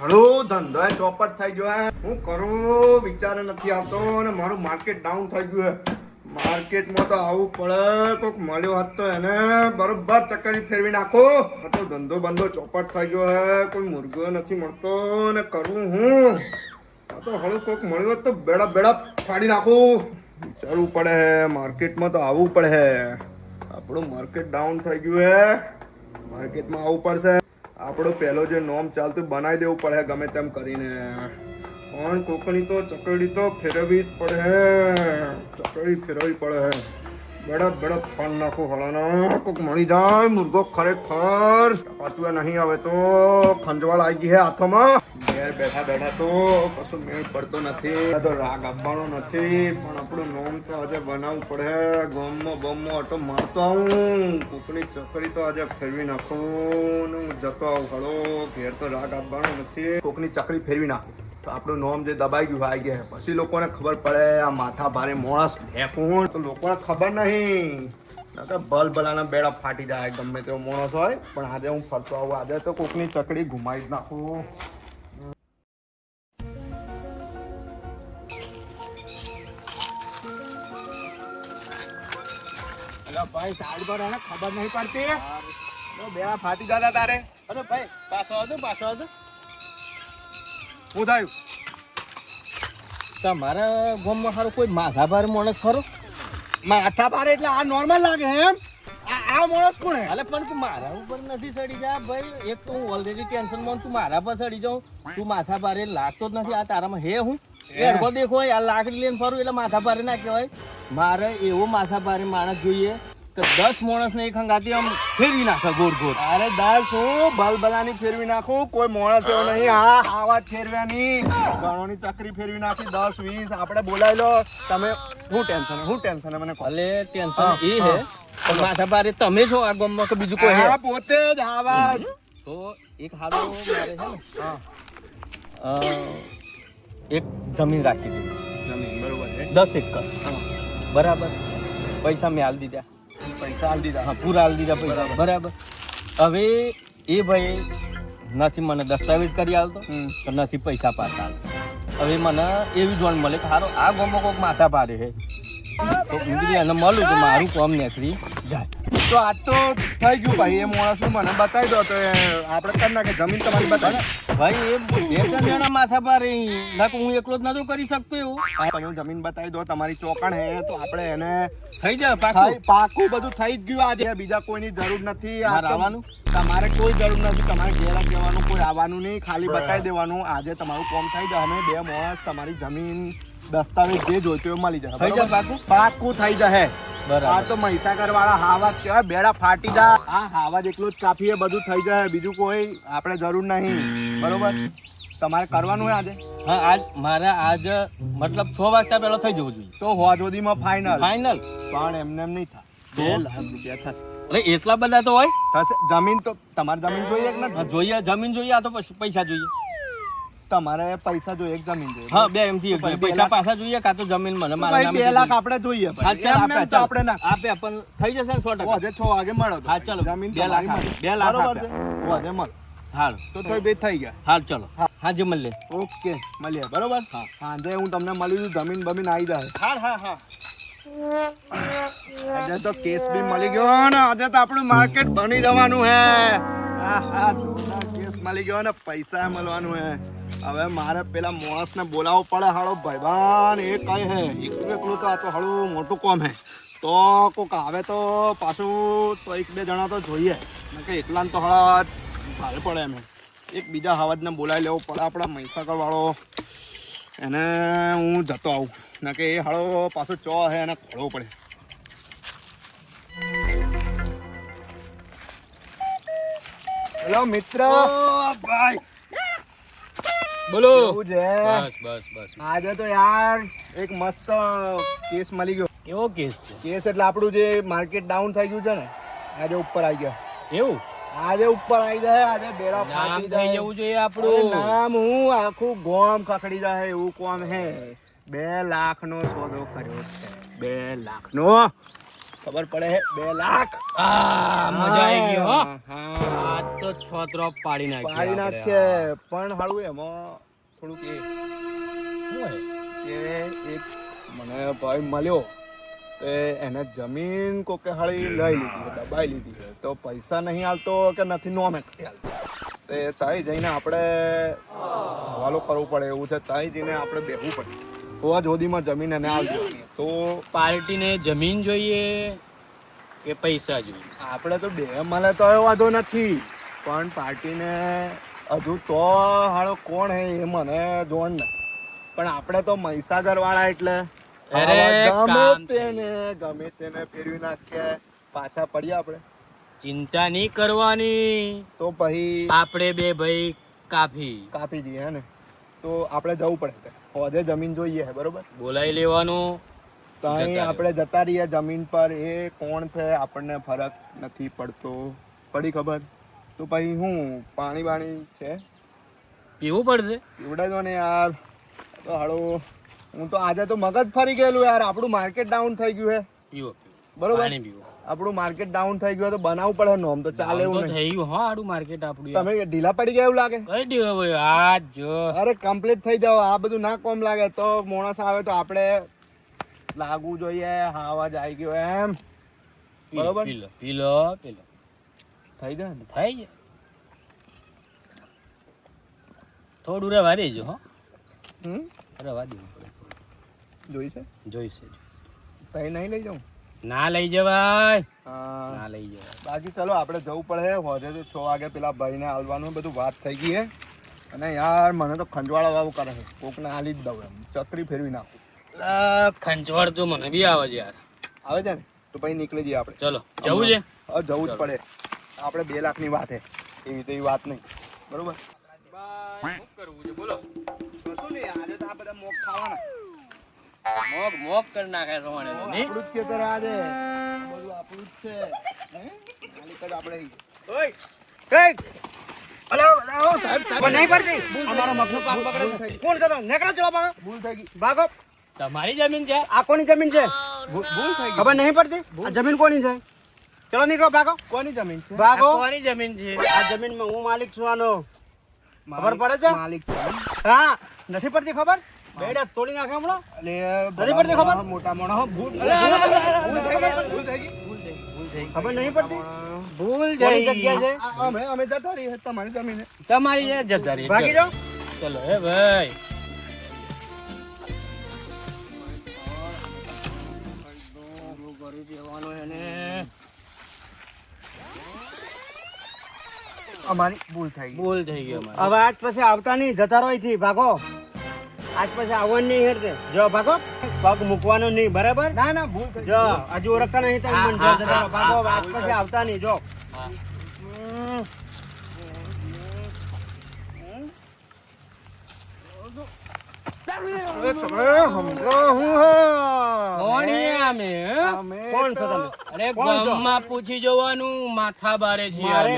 હળો ધંધો ચોપટ થઈ ગયો હે. કરું, વિચાર નથી આવતો અને મારું માર્કેટ ડાઉન થઈ ગયું માર્કેટમાં તો આવું પડે કોઈક મળ્યો હોત તો એને બરોબર ચક્કરી ફેરવી નાખો. તો ધંધો બંધો ચોપટ થઈ ગયો હે, કોઈ મુર્ગો નથી મળતો ને કરવું હું. તો હળું કોઈક મળ્યું તો બેડા બેડા ફાડી નાખું. વિચારવું પડે હે માર્કેટમાં તો આવવું પડે હે. આપણું માર્કેટ ડાઉન થઈ ગયું હે. માર્કેટમાં આવવું પડશે. આપણો પહેલો જે નોમ ચાલતું બનાવી દેવું પડે ગમે તેમ કરીને. પણ કોકણી તો ચકડી તો ફેરવવી જ પડે. ચકડી ફેરવવી પડે. બડપ બડપ ફોન નાખું હળાનો. કોક મળી જાય. મુર્ગો ખરેખર. પાતું નહીં આવે તો. ખંજવાળ આવી ગઈ હે હાથોમાં. ઘેર બેઠા બેઠા તો કશું મેળ પડતો નથી. તો રાગ આપવાનો નથી, પણ આપણું નોમ તો આજે બનાવવું પડે. ગોમો બોમો આટો મારતો આવું. કુકની ચકરી તો આજે ફેરવી નાખું હું જતો આવું. હળો, ઘેર તો રાગ આપવાનો નથી. કોકની ચકરી ફેરવી નાખું. તો આપણું નોમ જે દબાઈ ગયું આવી ગયા પછી લોકોને ખબર પડે, આ માથા ભારે માણસ ફેંકું તો લોકોને ખબર નહીં. ભલ ભલાના બેડા ફાટી જાય. ગમે તેવો માણસ હોય, પણ આજે હું ફરતો આવું. આજે તો કોકની ચકડી ઘુમાવી જ નાખું. ભાઈ સાઈડ પર એને ખબર નહીં પડતી. ફાટી જતા તારે. અરે ભાઈ પાછો આવજો પાછો આવજો શું થયું? તમારા ગામમાં સારું કોઈ માથા ભાર માણસ ખરો? માથા ભારે એટલે આ નોર્મલ લાગે એમ? આ આ માણસ કોણ અલે પણ તું મારા ઉપર નથી સડી જા ભાઈ. એક તો હું ઓલરેડી ટેન્શનમાં તું મારા પર સડી જાઉં. તું માથા ભારે લાગતો જ નથી. આ તારામાં હે હું? એડકો દેખો આ લાકડી લઈને ફરું એટલે માથા ભારે ના કહેવાય. મારે એવો માથા ભારે માણસ જોઈએ કે દસ માણસને એક હંગાતી આમ ફેરવી નાખે ગોળ ગોળ અરે દસ શું? બલબલાની ફેરવી નાખું? કોઈ માણસ એવો નહીં. આ આવા ફેરવાની. ગણોની ચકરી ફેરવી નાખી દસ વીસ. આપણે બોલાવી લો. તમે શું ટેન્શન શું ટેન્શન મને ભલે ટેન્શન એ હે. હા. પણ માથા ભારે તમે છો આ ગામમાં કે બીજું કોઈ હે? પોતે જ આવા તો એક હારો મારે છે ને. હા, એક જમીન રાખી દીધી. જમીન બરોબર છે. દસ એકર. બરાબર? પૈસા મેં હાલ દીધા. પૈસા હાલ દીધા. હા પૂરા હાલ દીધા પૈસા. બરાબર. હવે એ ભાઈ નથી મને દસ્તાવેજ કરી હમ. તો નથી પૈસા પાછા આલતો. હવે મને એવી જોણ મળે કે હારો આ ગોમો કોક માથા પાડે છે. તો એને મળું તો મારું કોમ નેકરી જાય. તો આજ તો થઈ ગયું ભાઈ એ માણસ મને બતાવી દો તો આપણે કરી નાખે જમીન તમારી બતાવી ભાઈ એ બે ત્રણ જણા માથા પર ના હું એકલો જ નતો કરી શકતો એવું. તમે જમીન બતાવી દો તમારી ચોકણ હે તો આપણે એને થઈ જાય પાકું. પાકું બધું થઈ જ ગયું આજે. બીજા કોઈની જરૂર નથી. આવવાનું? તમારે કોઈ જરૂર નથી. તમારે ઘેર જ જવાનું કોઈ આવવાનું નહીં. ખાલી બતાવી દેવાનું. આજે તમારું કોમ થઈ જાય. અને બે માણસ તમારી જમીન દસ્તાવેજ જે જોઈતો એ મળી જાય? પાકું? પાકું થઈ જશે આ તો મહીસાગર વાળા હાવા કેવાય બેડા ફાટી જાય આ હાવા જેટલું જ કાફી એ બધું થઈ જાય બીજું કોઈ આપણે જરૂર નહીં. બરોબર? તમારે કરવાનું હોય આજે? હા આજ મારે આજ મતલબ છ વાગતા પહેલા થઈ જવું જોઈએ. તો હોજોદીમાં ફાઇનલ ફાઇનલ પણ એમને એમ નહીં થાય. બે લાખ રૂપિયા થશે. અરે એટલા બધા તો હોય? થશે. જમીન તો તમારે જમીન જોઈએ કે નથી? જોઈએ જમીન જોઈએ આ તો પૈસા જોઈએ. તમારે પૈસા જોઈએ એક જમીન જોઈએ? હા બે જોઈએ. બે પૈસા પાછા જોઈએ કાં તો જમીન મને મારા નામે બે લાખ આપણે જોઈએ એમ આપણે ના આપે પણ થઈ જશે સો ટકા. છ વાગે મળો હા, ચલો. જમીન બે લાખ. બે લાખ બરોબર આપે. છે? હોજે મળ. હાલ તો થઈ બે થઈ ગયા. હાલ ચલો. હા. જે મળે. ઓકે મળીએ. બરોબર? હા. સાંજે હું તમને મળી દઉં જમીન બમીન આવી જાય. હા હા હા. આજે તો કેસ બી મળી ગયો ને આજે તો આપણું માર્કેટ બની જવાનું હે. હા હા કેસ મળી ગયો ને પૈસા મળવાનું હે. હવે મારે પેલા માણસને બોલાવવો પડે. હાળો ભાઈબાન એ કઈ હે. એકલું એકલું તો આ તો હાળું મોટું કોમ હે. તો કોક આવે તો પાછું, તો એક બે જણા તો જોઈએ. કે એકલા તો હળા ભારે પડે એમ એક બીજા હવાજને બોલાવી લેવો પડે આપણા મહીસાગર વાળો એને હું જતો આવું. ના કે એ હાળો પાછો ચો હે, એને ખોળવો પડે. હેલો, મિત્ર. ભાઈ. બોલો. બસ બસ બસ. આજે તો યાર એક મસ્ત કેસ મળી ગયો. કેવો કેસ છે? કેસ એટલે આપણું જે માર્કેટ ડાઉન થઈ ગયું છે ને આજે ઉપર આવી ગયા. એવું? આજે ઉપર આવી જાય આજે બેડા ફાટી જાય. જવું જોઈએ આપણું. નામ હું આખું ગોમ ખખડી જાય એવું કોમ હે. બે લાખ નો સોદો કર્યો છે બે લાખ નો ખબર પડે બે લાખ. આ મજા આવી ગઈ હો. આ તો છોતરો પાડી નાખ્યો પાડી આપણે. પણ હાલું એમાં થોડુંક એ શું હોય? કે એક મને ભાઈ મળ્યો તે એને જમીન કોકે હાળી લઈ લીધી દબાઈ લીધી. તો પૈસા નહીં હાલતો કે નથી નોમે હાલતો. તે તાઈ જઈને આપણે હવાલો કરવો પડે એવું છે તાઈ જઈને આપણે બેહવું પડે. હોવા જ હોદીમાં જમીન એને આવજો તો પાર્ટીને જમીન જોઈએ કે પૈસા જોઈએ? આપણે તો બે મને તો વાંધો નથી. પણ પાર્ટીને હજુ તો હાળો કોણ હે એ મને જોણ ને. પણ આપણે તો મહીસાગર વાળા એટલે. અરે, ગમે તેને ગમે તેને ફેરવી નાખીએ. પાછા પડીએ આપણે. ચિંતા નહીં કરવાની. તો પછી આપણે બે ભાઈ કાફી. કાપી જઈએ ને? તો આપણે જવું પડે. હોદે જમીન જોઈએ બરોબર? બોલાવી લેવાનું. તો અહીં જતા આપણે જતા રહીએ. જમીન પર એ કોણ છે આપણને ફરક નથી પડતો. પડી ખબર? તો પછી હું પાણી બાણી છે? પીવું પડશે? એવડે ને યાર. તો હાડો હું તો આજે તો મગજ ફરી ગયેલું યાર. આપણું માર્કેટ ડાઉન થઈ ગયું હે. પીવો બરોબર? આપણું માર્કેટ ડાઉન થઈ ગયું તો બનાવવું પડે નોમ તો ચાલે એવું નહીં. થઈ ગયું. હા આડું માર્કેટ આપણું તમે ઢીલા પડી ગયા એવું લાગે? કઈ ઢીલો ભાઈ આ જો. અરે કમ્પ્લીટ થઈ જાવ આ બધું ના કોમ લાગે. તો મોણસ આવે તો આપણે લાગવું જોઈએ. હા અવાજ આવી ગયો એમ. બરોબર. પીલો પીલો પી લો પી લો થઈ જાય ને? થઈ જાય. થોડું રહેવા દેજો હો. હમ? રહેવા દેવું પડે જોઈ જોઈશે. તઈ નહીં લઈ જાઉં? ના લઈ જવાય. ના લઈ જવાય. બાકી ચલો આપણે જવું પડે. હોજે તો છ વાગે પેલા ભાઈને હાલવાનું બધું વાત થઈ ગઈ હે. અને યાર મને તો ખંજવાળા વાળું કરે છે. કોકને હાલી જ દઉં એમ. ચકરી ફેરવી નાખું. લા, ખંચવાડ તો મને બી આવે છે યાર. આવે છે ને? તો પછી નીકળી જઈએ આપણે. ચલો જવું છે? જવું જ પડે. આપણે બે લાખની વાત હે. એવી તો તેવી વાત નહીં. બરોબર? કરવું છે? બોલો. કશું નહીં આજે તો આ બધા મોગ ખાવાના. મોગ મોગ કરી નાખે તમારે આપણું જ ખેતર આજે. બધું આપણું જ છે. હે? માલિક આપણે. ઓય! કંઈક! સાહેબ નહીં પડતી. અમારો મગનો પાક બગડે કોણ છે તો? ચલો ભાગો ભૂલ થઈ ગઈ. ભાગો. તમારી જમીન છે? આ કોની જમીન છે? ભૂલ ભૂલ ખબર નહીં પડતી? આ જમીન કોની છે? ચલો નીકળો ભાગો. કોની જમીન છે? ભાગો. કોની જમીન છે? આ જમીનમાં હું માલિક છું આનો. ખબર પડે છે? માલિક છે. હા નથી પડતી ખબર? બેડા તોડી નાખે હમણાં? એટલે નથી પડતી ખબર? મોટા મોટા ભૂલ ભૂલ થઈ ગઈ ભૂલ થઈ ગઈ. ખબર નહીં પડતી? ભૂલ જઈ. જગ્યા છે? અમે અમે જતા રહીએ તમારી જમીન. તમારી જતા જબદારી ભાગી જાઓ. ચલો હે ભાઈ. અમારી ભૂલ થઈ ભૂલ થઈ ગઈ હવે આજ પછી આવતા નહીં જતા રહો થી ભાગો. આજ પછી આવવાનું નહીં હેરતે જો ભાગો. પગ મૂકવાનો નહીં બરાબર? ના ના ભૂલ થઈ જો હજુ ઓળખતા નહીં તમે ભાગો. આજ પછી આવતા નહીં જો. માથા બારે છીએ મારે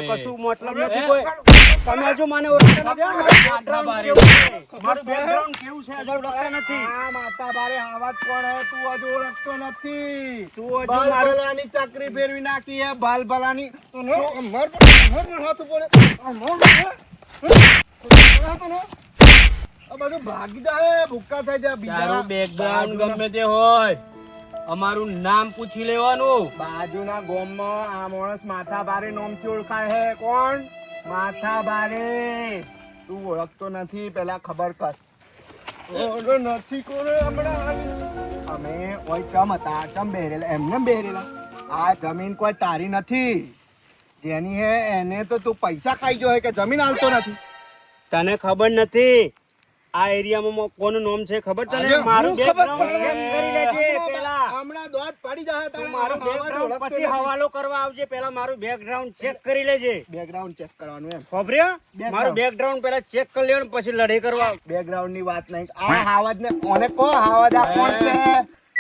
માથા બારે મારું તું હજુ નથી તું હજુ મારું ફેરવી નાખી હે બાલ ભલાની તું મર અમર હાથ પડે બધું ભાગી જાય ભૂક્કા થઈ જાય બીજા બેકગ્રાઉન્ડ ગમે તે હોય અમારું નામ પૂછી લેવાનું. બાજુના ગોમમાં આ માણસ માથા ભારે નોમથી ઓળખાય હે કોણ? માથા ભારે તું ઓળખતો નથી પેલા ખબર કર. ઓલો નથી કોને હમણાં અમે ઓય ચમ હતા ચમ બેરેલા એમને બેરેલા. આ જમીન કોઈ તારી નથી. જેની હે એને તો તું પૈસા ખાઈ ગયો હે કે જમીન હાલતો નથી? તને ખબર નથી આ એરિયામાં કોનું નામ છે ખબર તને? મારું દોત પડી તું મારું બેકગ્રાઉન્ડ પછી હવાલો કરવા આવજે. પેલા મારું બેકગ્રાઉન્ડ ચેક કરી લેજે. બેકગ્રાઉન્ડ ચેક કરવાનું એમ. ખબર્યો? મારું બેકગ્રાઉન્ડ પેલા ચેક કરી લેવાનું પછી લડાઈ કરવા બેકગ્રાઉન્ડની વાત નહીં. આ હાવજ ને કોને કો હાવજ આ કોણ છે?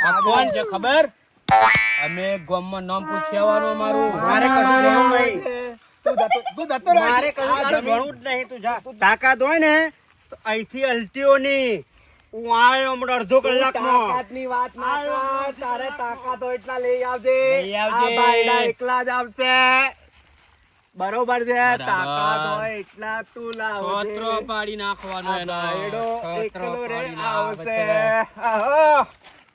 આ કોણ છે ખબર? અમે ગામમાં નામ પૂછી મારું મારે કશું લેવું નહીં. તું જતો તું જતો રહે. મારે કશું ભણવું જ નહીં તું જા. તાકાત હોય ને તો અહીંથી હલતીઓ નહીં હું આયો હમણાં અડધો કલાકમાં. તાકાતની વાત ના કર તારે તાકાત હોય એટલા લઈ આવજે. લઈ આવજે. આ બાયડા એકલા જ આવશે. બરોબર છે બરાબર. તાકાત હોય એટલા તું લાવજે. છોતરો પાડી નાખવાનો આ એનો. બાયડો છોતરો એકલો રે પાડી આવશે. આહો.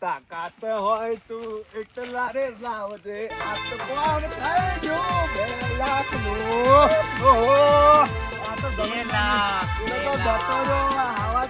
તાકાત હોય તું એટલા રે લાવજે. આ તો કોણ થઈ ગયું બે લાખનું ઓહો. તો ગમે એના તો દત્તરો આવા